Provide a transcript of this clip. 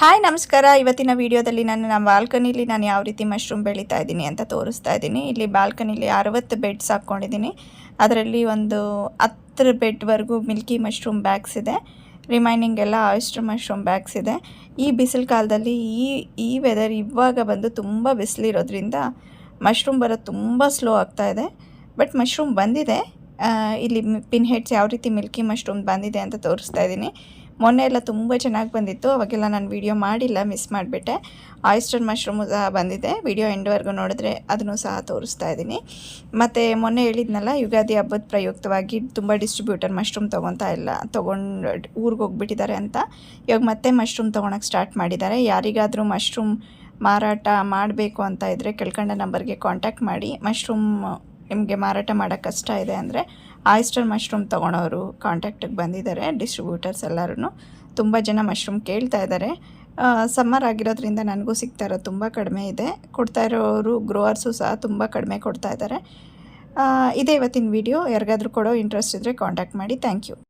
Hi, ನಮಸ್ಕಾರ. ಇವತ್ತಿನ ವಿಡಿಯೋದಲ್ಲಿ ನಾನು, ನಮ್ಮ ಬಾಲ್ಕನಿಲಿ ನಾನು ಯಾವ ರೀತಿ ಮಶ್ರೂಮ್ ಬೆಳೀತಾ ಇದ್ದೀನಿ ಅಂತ ತೋರಿಸ್ತಾ ಇದ್ದೀನಿ. ಇಲ್ಲಿ ಬಾಲ್ಕನಿಲಿ ಅರವತ್ತು ಬೆಡ್ಸ್ ಹಾಕ್ಕೊಂಡಿದ್ದೀನಿ. ಅದರಲ್ಲಿ ಒಂದು ಹತ್ತು ಬೆಡ್ವರೆಗೂ ಮಿಲ್ಕಿ ಮಶ್ರೂಮ್ ಬ್ಯಾಗ್ಸ್ ಇದೆ. ರಿಮೈನಿಂಗ್ ಎಲ್ಲ ಆಯಿಸ್ಟರ್ ಮಶ್ರೂಮ್ ಬ್ಯಾಗ್ಸ್ ಇದೆ. ಈ ಬಿಸಿಲು ಕಾಲದಲ್ಲಿ ಈ ಈ ವೆದರ್ ಇವಾಗ ಬಂದು ತುಂಬ ಬಿಸಿಲಿರೋದ್ರಿಂದ ಮಶ್ರೂಮ್ ಬರೋದು ತುಂಬ ಸ್ಲೋ ಆಗ್ತಾ ಇದೆ. ಬಟ್ ಮಶ್ರೂಮ್ ಬಂದಿದೆ. ಇಲ್ಲಿ ಪಿನ್ ಹೆಡ್ಸ್ ಯಾವ ರೀತಿ ಮಿಲ್ಕಿ ಮಶ್ರೂಮ್ ಬಂದಿದೆ ಅಂತ ತೋರಿಸ್ತಾ ಇದ್ದೀನಿ. ಮೊನ್ನೆ ಎಲ್ಲ ತುಂಬ ಚೆನ್ನಾಗಿ ಬಂದಿತ್ತು, ಅವಾಗೆಲ್ಲ ನಾನು ವೀಡಿಯೋ ಮಾಡಿಲ್ಲ ಮಿಸ್ ಮಾಡಿಬಿಟ್ಟೆ. ಆಯಿಸ್ಟರ್ ಮಶ್ರೂಮು ಸಹ ಬಂದಿದೆ ವಿಡಿಯೋ ಎಂಡ್ವರೆಗೂ ನೋಡಿದ್ರೆ ಅದನ್ನು ಸಹ ತೋರಿಸ್ತಾ ಇದ್ದೀನಿ. ಮತ್ತು ಮೊನ್ನೆ ಹೇಳಿದ್ನಲ್ಲ, ಯುಗಾದಿ ಹಬ್ಬದ ಪ್ರಯುಕ್ತವಾಗಿ ತುಂಬ ಡಿಸ್ಟ್ರಿಬ್ಯೂಟರ್ ಮಶ್ರೂಮ್ ತೊಗೊತಾ ಇಲ್ಲ, ತೊಗೊಂಡು ಊರಿಗೆ ಹೋಗ್ಬಿಟ್ಟಿದ್ದಾರೆ ಅಂತ. ಇವಾಗ ಮತ್ತೆ ಮಶ್ರೂಮ್ ತೊಗೊಳಕ್ಕೆ ಸ್ಟಾರ್ಟ್ ಮಾಡಿದ್ದಾರೆ. ಯಾರಿಗಾದರೂ ಮಶ್ರೂಮ್ ಮಾರಾಟ ಮಾಡಬೇಕು ಅಂತ ಇದ್ದರೆ ಕೆಳ್ಕಂಡ ನಂಬರ್ಗೆ ಕಾಂಟ್ಯಾಕ್ಟ್ ಮಾಡಿ ಮಶ್ರೂಮ್ ನಿಮಗೆ ಮಾರಾಟ ಮಾಡೋಕ್ಕೆ ಕಷ್ಟ ಇದೆ ಅಂದರೆ ಆಯಿಸ್ಟರ್ ಮಶ್ರೂಮ್ ತೊಗೊಳೋರು ಕಾಂಟ್ಯಾಕ್ಟಿಗೆ ಬಂದಿದ್ದಾರೆ ಡಿಸ್ಟ್ರಿಬ್ಯೂಟರ್ಸ್ ಎಲ್ಲರೂ ತುಂಬ ಜನ ಮಶ್ರೂಮ್ ಕೇಳ್ತಾ ಇದ್ದಾರೆ ಸಮ್ಮರ್ ಆಗಿರೋದ್ರಿಂದ ನನಗೂ ಸಿಗ್ತಾ ಇರೋದು ತುಂಬ ಕಡಿಮೆ ಇದೆ. ಕೊಡ್ತಾ ಇರೋರು ಗ್ರೋವರ್ಸು ಸಹ ತುಂಬ ಕಡಿಮೆ ಕೊಡ್ತಾ ಇದ್ದಾರೆ ಇದೇ ಇವತ್ತಿನ ವಿಡಿಯೋ ಯಾರಿಗಾದ್ರೂ ಕೊಡೋ ಇಂಟ್ರೆಸ್ಟ್ ಇದ್ದರೆ ಕಾಂಟ್ಯಾಕ್ಟ್ ಮಾಡಿ. Thank you